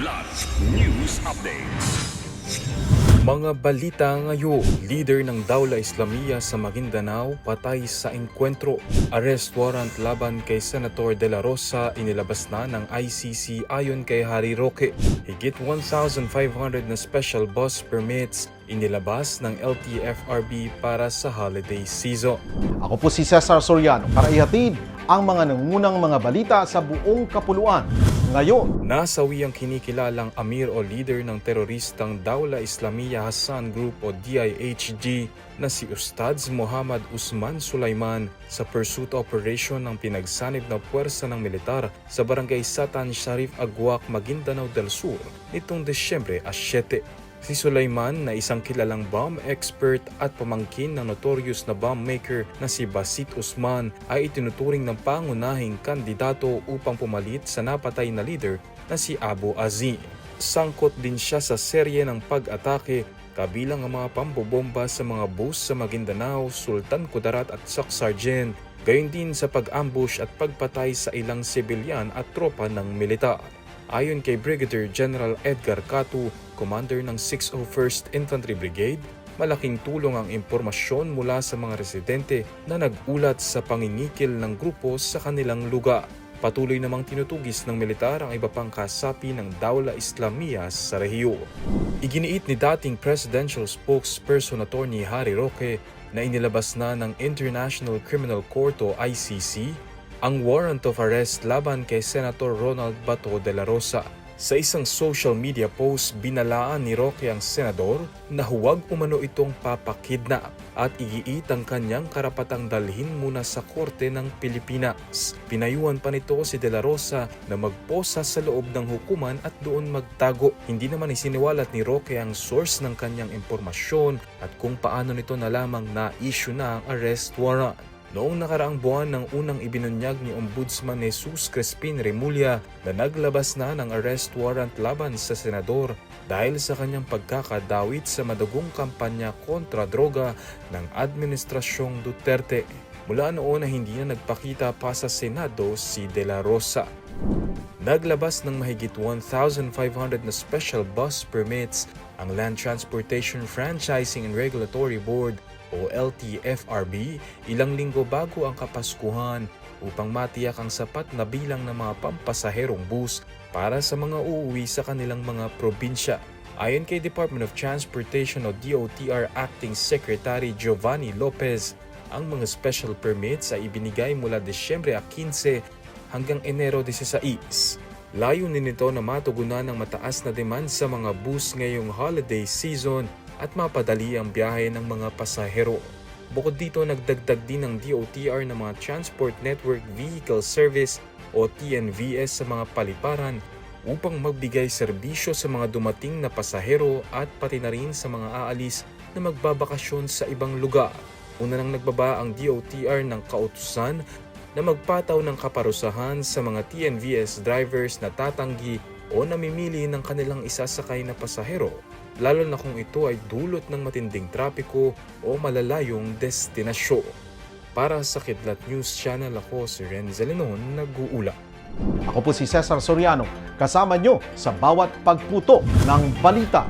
Kidlat News Updates. Mga balita ngayon, leader ng Daula Islamia sa Maguindanao patay sa enkwentro. Arrest warrant laban kay Senator De La Rosa inilabas na ng ICC ayon kay Harry Roque. Higit 1,500 na special bus permits inilabas ng LTFRB para sa holiday season. Ako po si Cesar Soriano para ihatid ang mga nangungunang mga balita sa buong kapuluan. Ngayon, Nasawi ang kinikilalang Amir o leader ng teroristang Daula Islamia Hassan Group o DIHG na si Ustads Muhammad Usman Sulaiman sa pursuit operation ng pinagsanib na puwersa ng militar sa barangay Satan Sharif Aguac, Maguindanao del Sur nitong Desyembre 7. Si Sulaiman na isang kilalang bomb expert at pamangkin ng notorious na bomb maker na si Basit Usman ay itinuturing ng pangunahing kandidato upang pumalit sa napatay na leader na si Abu Azim. Sangkot din siya sa serye ng pag-atake kabilang ang mga pambobomba sa mga bus sa Maguindanao, Sultan Kudarat at Sak Sargent, gayon din sa pag-ambush at pagpatay sa ilang sibilyan at tropa ng militar. Ayon kay Brigadier General Edgar Catu, commander ng 601st Infantry Brigade, malaking tulong ang impormasyon mula sa mga residente na nagulat sa pangingikil ng grupo sa kanilang lugar. Patuloy namang tinutugis ng militar ang iba pang kasapi ng Daula Islamia sa rehiyon. Iginiit ni dating presidential spokesperson attorney Harry Roque na inilabas na ng International Criminal Court o ICC ang warrant of arrest laban kay Senator Ronald Bato de la Rosa. Sa isang social media post, binalaan ni Roque ang senador na huwag umano itong papakidnap at igiit ang kanyang karapatang dalhin muna sa korte ng Pilipinas. Pinayuhan pa nito si De La Rosa na magposa sa loob ng hukuman at doon magtago. Hindi naman isiniwalat ni Roque ang source ng kanyang impormasyon at kung paano nito nalamang na issue na ang arrest warrant. Noong nakaraang buwan ng unang ibinunyag ni Ombudsman Jesus Crespin Remulla na naglabas na ng arrest warrant laban sa senador dahil sa kanyang pagkakadawit sa madugong kampanya kontra droga ng Administrasyong Duterte. Mula noon na hindi na nagpakita pa sa Senado si De La Rosa. Naglabas ng mahigit 1,500 na special bus permits ang Land Transportation Franchising and Regulatory Board o LTFRB ilang linggo bago ang Kapaskuhan upang matiyak ang sapat na bilang ng mga pampasaherong bus para sa mga uuwi sa kanilang mga probinsya. Ayon kay Department of Transportation o DOTR Acting Secretary Giovanni Lopez, ang mga special permits ay ibinigay mula Desyembre 15 hanggang Enero 16. Layunin nito na matugunan ang mataas na demand sa mga bus ngayong holiday season at mapadali ang biyahe ng mga pasahero. Bukod dito, nagdagdag din ng DOTR ng mga Transport Network Vehicle Service o TNVS sa mga paliparan upang magbigay serbisyo sa mga dumating na pasahero at pati na rin sa mga aalis na magbabakasyon sa ibang lugar. Una nang nagbaba ang DOTR ng kautusan na magpataw ng kaparusahan sa mga TNVS drivers na tatanggi o namimili ng kanilang isasakay na pasahero, lalo na kung ito ay dulot ng matinding trapiko o malalayong destinasyon. Para sa Kidlat News Channel ako si Renzo Lenon, nag-uula. ako po si Cesar Soriano, kasama nyo sa bawat pagputo ng balita.